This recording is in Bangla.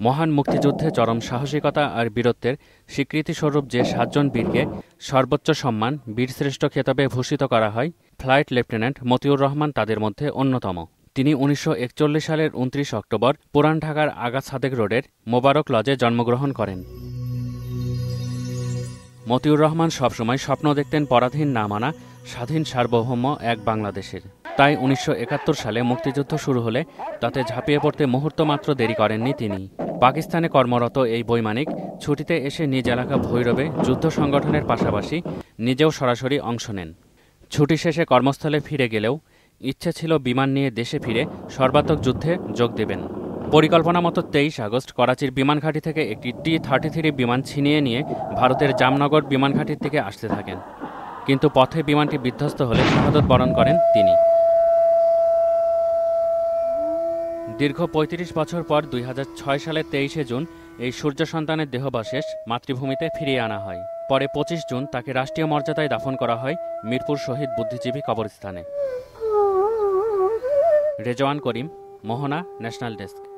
মহান মুক্তিযুদ্ধে চরম সাহসিকতা আর বীরত্বের স্বীকৃতিস্বরূপ যে সাতজন বীরকে সর্বোচ্চ সম্মান বীরশ্রেষ্ঠ খেতাবে ভূষিত করা হয়, ফ্লাইট লেফটেন্যান্ট মতিউর রহমান তাদের মধ্যে অন্যতম। তিনি উনিশশো একচল্লিশ সালের উনত্রিশ অক্টোবর পুরান ঢাকার আগা সাদেক রোডের মোবারক লজে জন্মগ্রহণ করেন। মতিউর রহমান সবসময় স্বপ্ন দেখতেন পরাধীন না মানা স্বাধীন সার্বভৌম এক বাংলাদেশের। তাই উনিশশো একাত্তর সালে মুক্তিযুদ্ধ শুরু হলে তাতে ঝাঁপিয়ে পড়তে মুহূর্ত মাত্র দেরি করেননি তিনি। পাকিস্তানে কর্মরত এই বৈমানিক ছুটিতে এসে নিজ এলাকা ভৈরবে যুদ্ধ সংগঠনের পাশাপাশি নিজেও সরাসরি অংশ নেন। ছুটি শেষে কর্মস্থলে ফিরে গেলেও ইচ্ছে ছিল বিমান নিয়ে দেশে ফিরে সর্বাত্মক যুদ্ধে যোগ দেবেন। পরিকল্পনা মতো তেইশ আগস্ট করাচির বিমান ঘাঁটি থেকে একটি টি থার্টি থ্রি বিমান ছিনিয়ে নিয়ে ভারতের জামনগর বিমান ঘাঁটির দিকে আসতে থাকেন। কিন্তু পথে বিমানটি বিধ্বস্ত হলে শাহাদত বরণ করেন তিনি। দীর্ঘ ৩৫ বছর পর দুই হাজার ছয় সালের তেইশে জুন এই সূর্য সন্তানের দেহবাশেষ মাতৃভূমিতে ফিরিয়ে আনা হয়। পরে ২৫ জুন তাকে রাষ্ট্রীয় মর্যাদায় দাফন করা হয় মিরপুর শহীদ বুদ্ধিজীবী কবরস্থানে। Rezwan Karim, Mohona national desk.